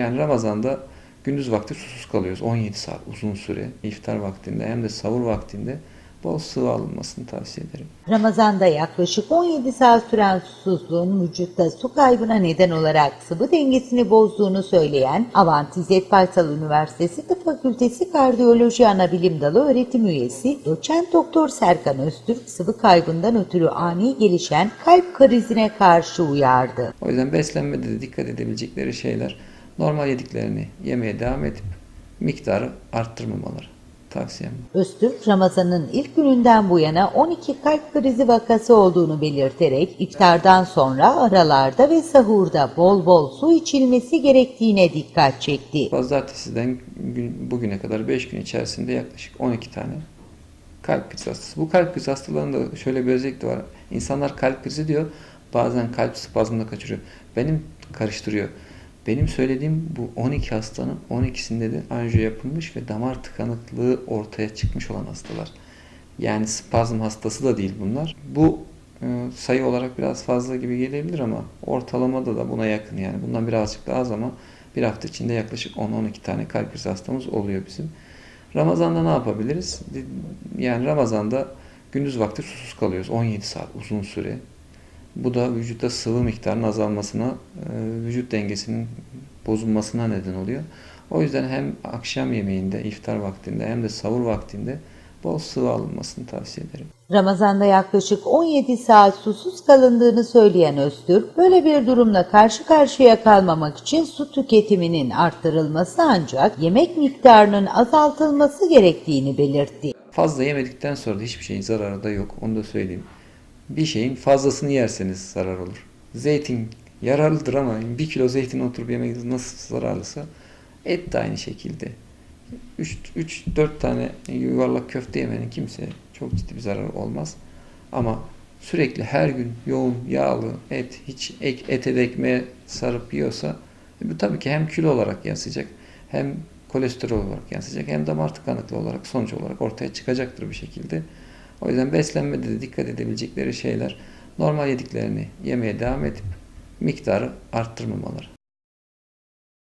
Yani Ramazan'da gündüz vakti susuz kalıyoruz. 17 saat uzun süre. iftar vaktinde hem de sahur vaktinde bol sıvı alınmasını tavsiye ederim. Ramazanda yaklaşık 17 saat süren susuzluğun vücutta su kaybına neden olarak sıvı dengesini bozduğunu söyleyen Avant İzzet Baysal Üniversitesi Tıp Fakültesi Kardiyoloji Anabilim Dalı öğretim üyesi doçent doktor Serkan Öztürk sıvı kaybından ötürü ani gelişen kalp krizine karşı uyardı. O yüzden beslenmede de dikkat edebilecekleri şeyler normal yediklerini yemeye devam edip miktarı arttırmamaları tavsiyem. Öztürk, Ramazan'ın ilk gününden bu yana 12 kalp krizi vakası olduğunu belirterek iftardan sonra aralarda ve sahurda bol bol su içilmesi gerektiğine dikkat çekti. Pazartesiden gün, bugüne kadar 5 gün içerisinde yaklaşık 12 tane kalp krizi hastası. Bu kalp krizi hastalarında şöyle bir özellik de var. İnsanlar kalp krizi diyor, bazen kalp spazmına kaçırıyor. Benim karıştırıyor. Benim söylediğim bu 12 hastanın 12'sinde de anjiyo yapılmış ve damar tıkanıklığı ortaya çıkmış olan hastalar. Yani spazm hastası da değil bunlar. Bu e, sayı olarak biraz fazla gibi gelebilir ama ortalamada da buna yakın yani. Bundan birazcık daha az ama bir hafta içinde yaklaşık 10-12 tane kalp krizi hastamız oluyor bizim. Ramazan'da ne yapabiliriz? Yani Ramazan'da gündüz vakti susuz kalıyoruz. 17 saat uzun süre. Bu da vücutta sıvı miktarının azalmasına, e, vücut dengesinin bozulmasına neden oluyor. O yüzden hem akşam yemeğinde, iftar vaktinde hem de sahur vaktinde bol sıvı alınmasını tavsiye ederim. Ramazan'da yaklaşık 17 saat susuz kalındığını söyleyen Öztürk, böyle bir durumla karşı karşıya kalmamak için su tüketiminin arttırılması ancak yemek miktarının azaltılması gerektiğini belirtti. Fazla yemedikten sonra da hiçbir şeyin zararı da yok. Onu da söyleyeyim. Bir şeyin fazlasını yerseniz zarar olur. Zeytin yararlıdır ama bir kilo zeytin oturup yemek nasıl zararlısa et de aynı şekilde. 3-4 tane yuvarlak köfte yemenin kimseye çok ciddi bir zararı olmaz. Ama sürekli her gün yoğun yağlı et hiç ek, ete de ekmeğe sarıp yiyorsa e bu tabii ki hem kilo olarak yansıyacak hem kolesterol olarak yansıyacak hem damar tıkanıklığı olarak sonuç olarak ortaya çıkacaktır bir şekilde. O yüzden beslenmede de dikkat edebilecekleri şeyler normal yediklerini yemeye devam edip miktarı arttırmamaları.